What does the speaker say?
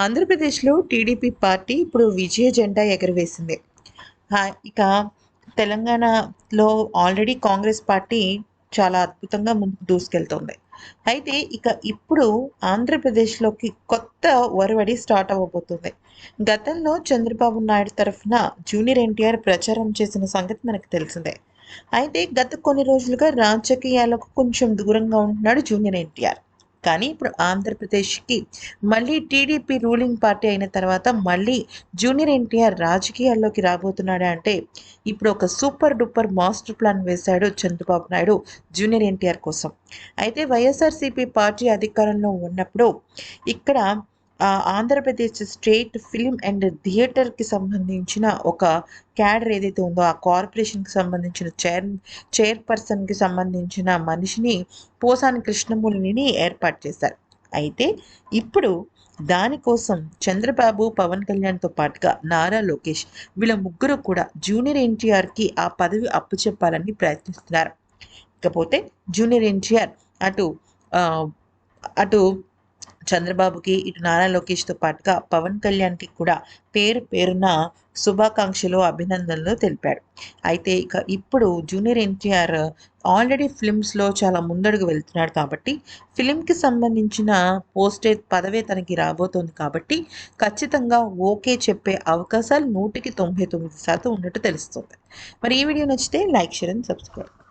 ఆంధ్రప్రదేశ్లో TDP party ఇప్పుడు విజయ జెండా ఎగరవేసింది. ఇక తెలంగాణలో ఆల్రెడీ కాంగ్రెస్ పార్టీ చాలా అద్భుతంగా ముందుకు దూసుకెళ్తోంది. అయితే ఇక ఇప్పుడు ఆంధ్రప్రదేశ్లోకి కొత్త ఒరవడి స్టార్ట్ అవ్వబోతుంది. గతంలో చంద్రబాబు నాయుడు తరఫున జూనియర్ ఎన్టీఆర్ ప్రచారం చేసిన సంగతి మనకు తెలిసిందే. అయితే గత కొన్ని రోజులుగా రాజకీయాలకు కొంచెం దూరంగా ఉంటున్నాడు జూనియర్ ఎన్టీఆర్. కానీ ఇప్పుడు ఆంధ్రప్రదేశ్కి మళ్ళీ టీడీపీ రూలింగ్ పార్టీ అయిన తర్వాత మళ్ళీ జూనియర్ ఎన్టీఆర్ రాజకీయాల్లోకి రాబోతున్నాడు అంటే ఇప్పుడు ఒక సూపర్ డూపర్ మాస్టర్ ప్లాన్ వేశాడు చంద్రబాబు నాయుడు జూనియర్ ఎన్టీఆర్ కోసం. అయితే వైఎస్ఆర్సీపీ పార్టీ అధికారంలో ఉన్నప్పుడు ఇక్కడ ఆంధ్రప్రదేశ్ స్టేట్ ఫిల్మ్ అండ్ థియేటర్కి సంబంధించిన ఒక క్యాడర్ ఏదైతే ఉందో ఆ కార్పొరేషన్కి సంబంధించిన చైర్ చైర్పర్సన్కి సంబంధించిన మనిషిని పోసాని కృష్ణమురళిని ఏర్పాటు చేశారు. అయితే ఇప్పుడు దానికోసం చంద్రబాబు పవన్ కళ్యాణ్తో పాటుగా నారా లోకేష్ వీళ్ళ ముగ్గురు కూడా జూనియర్ ఎన్టీఆర్కి ఆ పదవి అప్పు చెప్పాలని ప్రయత్నిస్తున్నారు. ఇకపోతే జూనియర్ ఎన్టీఆర్ అటు అటు చంద్రబాబుకి ఇటు నారా లోకేష్తో పాటుగా పవన్ కళ్యాణ్కి కూడా పేరు పేరున శుభాకాంక్షలు అభినందనలు తెలిపాడు అయితే ఇక ఇప్పుడు జూనియర్ ఎన్టీఆర్ ఆల్రెడీ ఫిల్మ్స్లో చాలా ముందడుగు వెళ్తున్నాడు కాబట్టి ఫిలింకి సంబంధించిన పోస్టే పదవే తనకి రాబోతోంది కాబట్టి ఖచ్చితంగా ఓకే చెప్పే అవకాశాలు నూటికి తొంభై తొమ్మిది శాతం ఉన్నట్టు తెలుస్తుంది. మరి ఈ వీడియో నచ్చితే లైక్ షేర్ అండ్ సబ్స్క్రైబ్.